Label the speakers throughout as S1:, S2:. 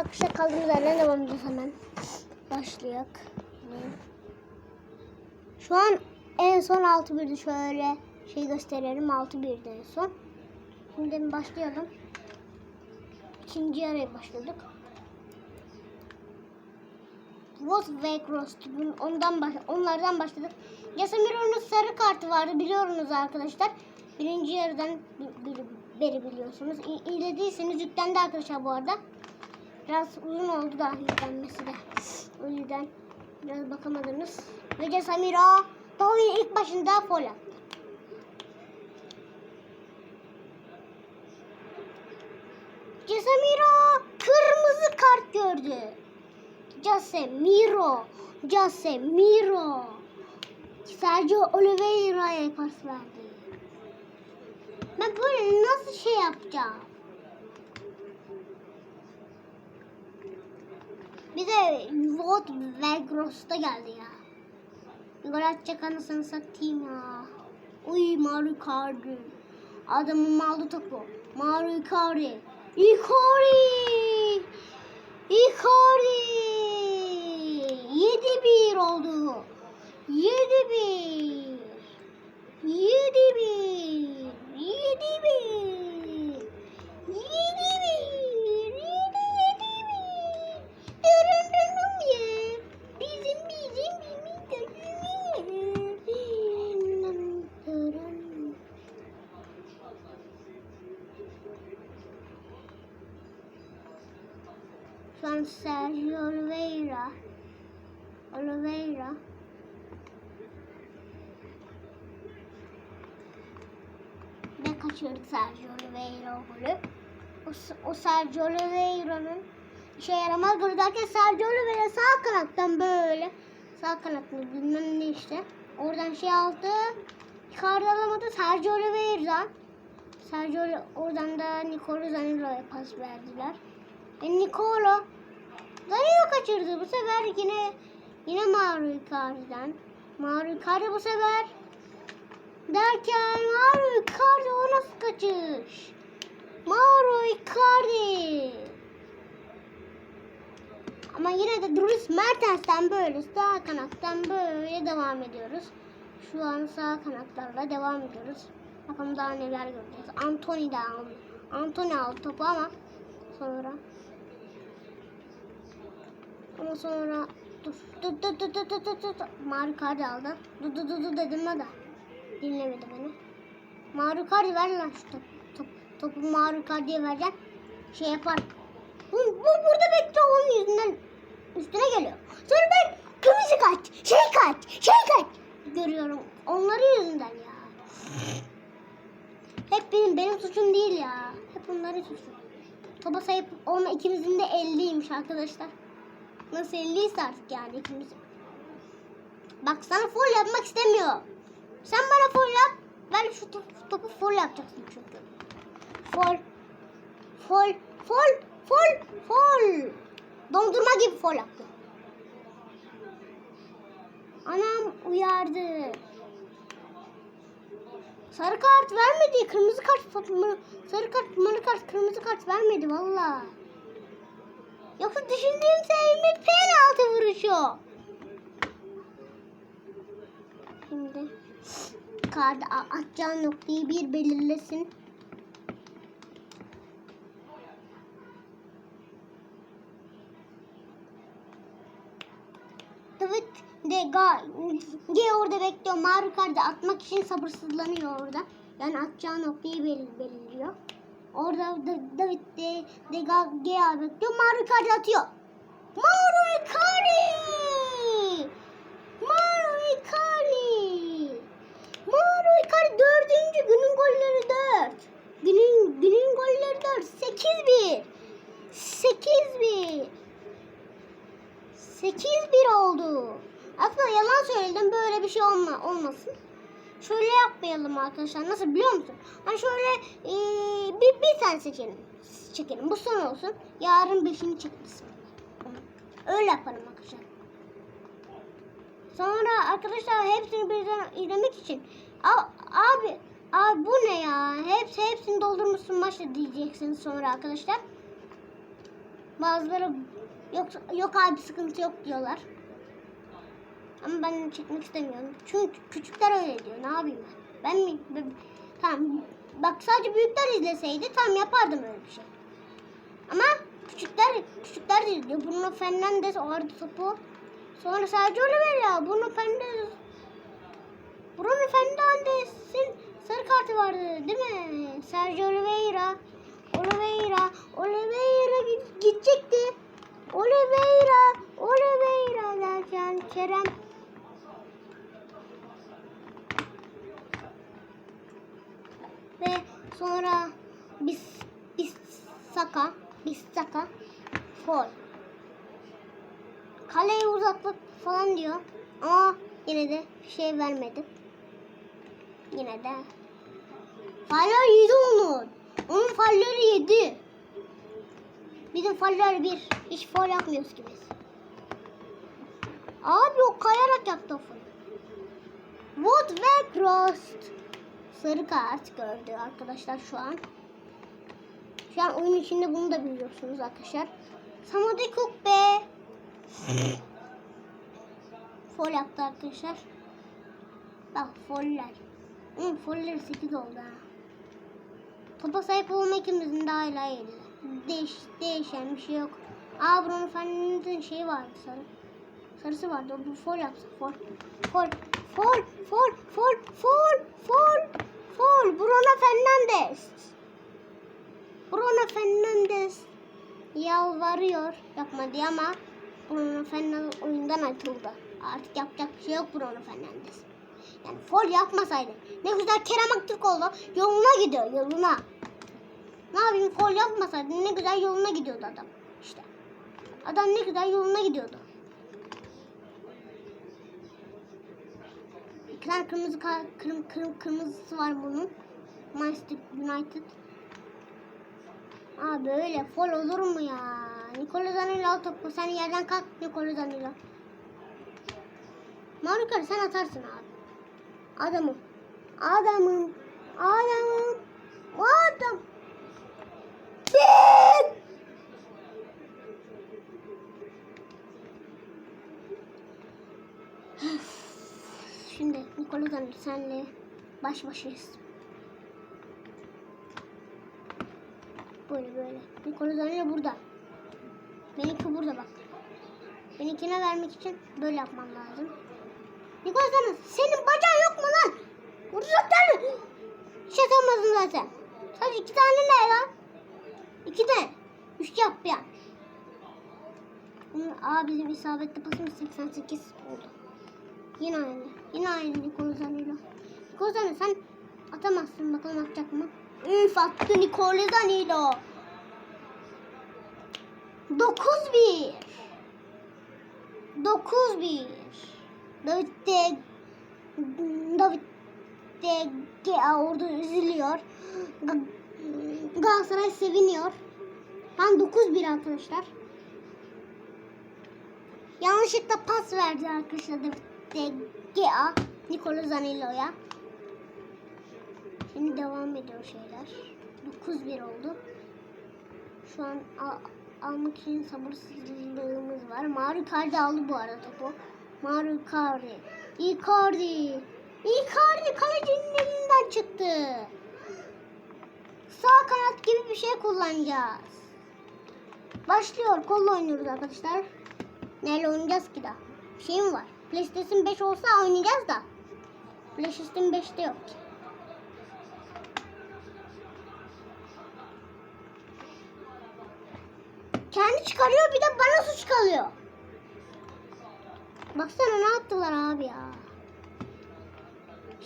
S1: arkadaşlar kaldığımız yerden devam edeceğiz hemen. Başlayak. Şu an en son 6-1'di şöyle şey gösterelim 6-1'di en son. Şimdi başlayalım. İkinci yarıya başladık. Wolf ve Cross ondan baş, onlardan başladık. Casemiro'nun sarı kartı vardı biliyorsunuz arkadaşlar. Birinci yarıdan beri biliyorsunuz. İ- İzlediyseniz yüklendi arkadaşlar bu arada. Biraz uzun oldu da yüklenmesi de. O yüzden biraz bakamadınız. Ve Casemiro daha oyunun ilk başında foul yaptı. Casemiro kırmızı kart gördü. Casemiro, Casemiro. Sergio Oliveira'ya pas verdi. Ben böyle nasıl şey yapacağım? Bir de Vot Velgros'ta geldi ya. Bir gol atacak anasını satayım ya. Uy Mario Icardi. Adamın aldı topu. Mario Icardi. Icardi. Icardi. 7-1 oldu. 7-1. 7-1. 7-1. 7-1. Kaçırdık Sergio Oliveira golü. O, o Sergio Oliveira'nın işe yaramaz golü derken Sergio Oliveira sağ kanattan böyle sağ kanatlı bilmem ne işte. Oradan şey aldı. Yukarıda alamadı Sergio Oliveira. Sergio oradan da Nicolo Zaniolo'ya pas verdiler. Ve Nicolo Danilo kaçırdı bu sefer yine yine Mauro Icardi'den. Mauro Icardi bu sefer derken Mauro Icardi o nasıl kaçış? Mauro Icardi. Ama yine de Dries Mertens'ten böyle sağ kanattan böyle devam ediyoruz. Şu an sağ kanatlarla devam ediyoruz. Bakalım daha neler göreceğiz. Anthony de aldı. Anthony aldı topu ama sonra ama sonra dur dur dur dur dur dur dur dur. Mario Kart aldı. Dur dur dur dur dedim de dinlemedi beni. Mario Kart ver lan şu top, top, topu Mario Kart'e vereceğim. Şey yapar. Bu, bu burada bekliyor onun yüzünden üstüne geliyor. Sonra ben kırmızı kaç, şey kaç, şey kaç görüyorum. Onların yüzünden ya. Hep benim, benim suçum değil ya. Hep onların suçu. Topa sahip olma ikimizin de 50'ymiş arkadaşlar. Nasıl 50 ise artık yani ikimiz. Bak sana full yapmak istemiyor. Sen bana full yap. Ben şu topu, topu full yapacaksın çünkü. Full. Full. Full. Full. Full. Dondurma gibi full yaptı. Anam uyardı. Sarı kart vermedi. Kırmızı kart, sarı kart, sarı kart, kırmızı kart vermedi valla. Yoksa düşündüğüm sevimi penaltı vuruşu. Şimdi a- atacağın noktayı bir belirlesin. Evet de ga G orada bekliyor. Mario Kart'ı atmak için sabırsızlanıyor orada. Yani atacağı noktayı belir belirliyor. Orada da, David de, de Ga G bekliyor. Mario Kart'ı atıyor. Mario Icardi! Mario Icardi! Icardi dördüncü günün golleri dört. Günün, günün golleri dört. Sekiz bir. Sekiz bir. 8-1 oldu. Aslında yalan söyledim. Böyle bir şey olma, olmasın. Şöyle yapmayalım arkadaşlar. Nasıl biliyor musun? Hani şöyle eee, bir, bir tane seçelim. Çekelim. Bu son olsun. Yarın beşini çekeriz. Öyle yaparım arkadaşlar. Sonra arkadaşlar hepsini birden izlemek için abi abi bu ne ya? Hepsi hepsini doldurmuşsun maçta diyeceksiniz sonra arkadaşlar. Bazıları yok yok abi sıkıntı yok diyorlar. Ama ben çekmek istemiyorum. Çünkü küçükler öyle diyor. Ne yapayım ben? Ben mi? ben- tamam. Bak sadece büyükler izleseydi tam yapardım öyle bir şey. Ama küçükler küçükler de izliyor. Bruno Fernandes vardı topu. Sonra Sergio Oliveira. Bruno Fernandes Bruno Fernandes'in sarı kartı vardı değil mi? Sergio Oliveira. Oliveira. Oliveira gidecekti. Oliveira. Oliveira derken Kerem ve sonra biz biz Saka biz Saka foul. Kaleye uzaklık falan diyor. Ama yine de şey vermedi. Yine de. Faller yedi onun. Onun falleri yedi. Bizim faller bir. Hiç faul yapmıyoruz ki biz. Abi o kayarak yaptı o faul. Wood ve Crost. Sarı kart gördü arkadaşlar şu an. Şu an oyun içinde bunu da biliyorsunuz arkadaşlar. Samadi Cook be. Fol yaptı arkadaşlar. Bak foller. Hı, folleri 8 oldu ha. Topa sahip olma ikimizin de hala yedi. Değiş, değişen bir şey yok. Aa Bruno Fernandes'in şeyi vardı sarı. Sarısı vardı. Bu fol yapsa fol. Fol. Fol. Fol. Fol. Fol. Fol. Fol. Bruno Fernandes. Bruno Fernandes yalvarıyor yapma diye ama Bruno Fernandes oyundan atıldı. Artık yapacak bir şey yok Bruno Fernandes. Yani fol yapmasaydı. Ne güzel Kerem Aktürkoğlu yoluna gidiyor yoluna. Ne yapayım fol yapmasaydı ne güzel yoluna gidiyordu adam. İşte. Adam ne güzel yoluna gidiyordu. Tane kırmızı kırm, kırm, kırmızısı var bunun. Manchester United. Aa böyle fol olur mu ya? Nikola Danilo al topu. Sen yerden kalk Nikola Danilo. Marukar sen atarsın abi. Adamım. Adamım. Adamım. Adam. Ben. Şimdi Nikola Danilo senle baş başayız. Böyle böyle. Nikola Danilo burada. Benimki burada bak. Benimkine vermek için böyle yapmam lazım. Nikola Danilo senin bacağın yok mu lan? Vuracaklar. Hiç atamadın zaten. Sadece iki tane ne lan? İki de. Üç yap ya. Bunun, aa bizim isabetli pasımız 88 oldu. Yine aynı. Yine aynı Nikola Danilo. Nikola Danilo sen atamazsın. Bakalım atacak mı? Üf attı Nikola Danilo. 9-1. 9-1. David de David de Gea orada üzülüyor. Ga- Galatasaray seviniyor. Ben 9-1 arkadaşlar. Yanlışlıkla pas verdi arkadaşlar David de Gea Nikola Zanilo'ya. Şimdi devam ediyor şeyler. 9-1 oldu. Şu an al- almak için sabırsızlığımız var. Mario Icardi aldı bu arada topu. Mario Icardi. Icardi. Icardi kalecinin elinden çıktı. Sağ kanat gibi bir şey kullanacağız. Başlıyor. Kolla oynuyoruz arkadaşlar. Neyle oynayacağız ki da? Şey mi var? PlayStation 5 olsa oynayacağız da. PlayStation 5'te yok ki. Kendi çıkarıyor bir de bana suç kalıyor. Baksana ne yaptılar abi ya.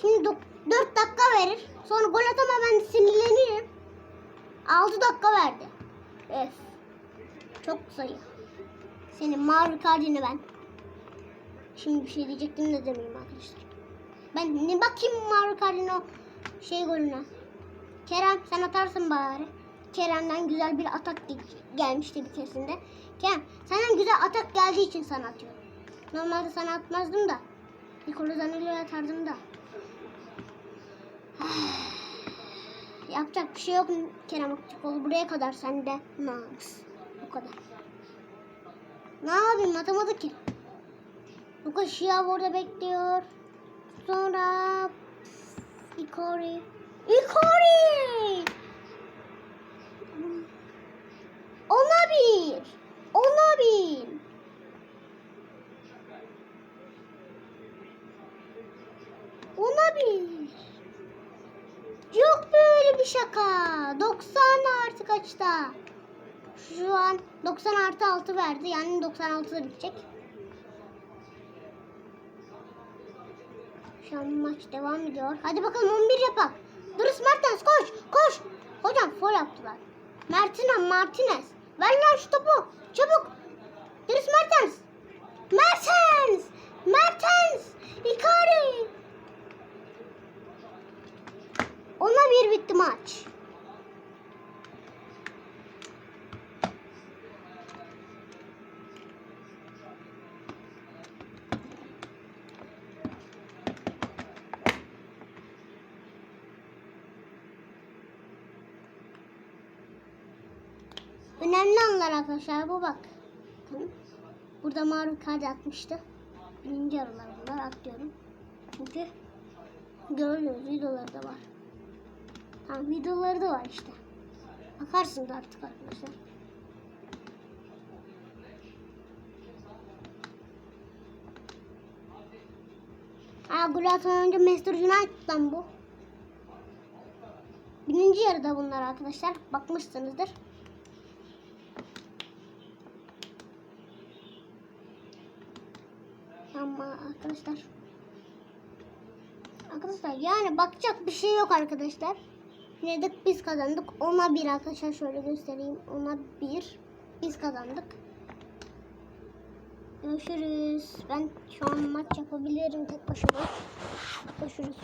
S1: Şimdi 4 dakika verir. Sonra gol atama ben sinirlenirim. 6 dakika verdi. Öf. Çok sayı. Senin mavi kardini ben. Şimdi bir şey diyecektim de demeyeyim arkadaşlar. Ben ne bakayım mavi kardini o şey golüne. Kerem sen atarsın bari. Kerem'den güzel bir atak ge- gelmişti bir keresinde. Kerem senden güzel atak geldiği için sana atıyorum. Normalde sana atmazdım da. Nikola Danilo'ya atardım da. Yapacak bir şey yok Kerem Aktürkoğlu. Buraya kadar sende. Namus. Bu kadar. Ne yapayım atamadı ki. Luka Şiyav orada bekliyor. Sonra Ikori. Ikori! Ona bir. Ona bir. Ona bir. Yok şaka. 90 artı kaçta? Şu an 90 artı 6 verdi. Yani 96 da bitecek. Şu an maç devam ediyor. Hadi bakalım 11 yapak. Dries Mertens koş koş. Hocam foul yaptılar. Martina Martinez. Ver lan şu topu. Çabuk. Dries Mertens. Mertens. Mertens. Icardi. Ona bir bitti maç. Önemli anlar arkadaşlar bu bak. Burada maruz kaydı atmıştı. Birinci aralar bunlar atlıyorum. Çünkü görüyoruz videoları da var. Tamam videoları da var işte. Bakarsınız artık arkadaşlar. Ha gol atan önce Manchester United'dan bu. Birinci yarıda bunlar arkadaşlar. Bakmışsınızdır. Ama arkadaşlar Arkadaşlar yani bakacak bir şey yok arkadaşlar. De biz kazandık. Ona bir arkadaşlar şöyle göstereyim. Ona bir. Biz kazandık. Görüşürüz. Ben şu an maç yapabilirim tek başıma. Görüşürüz.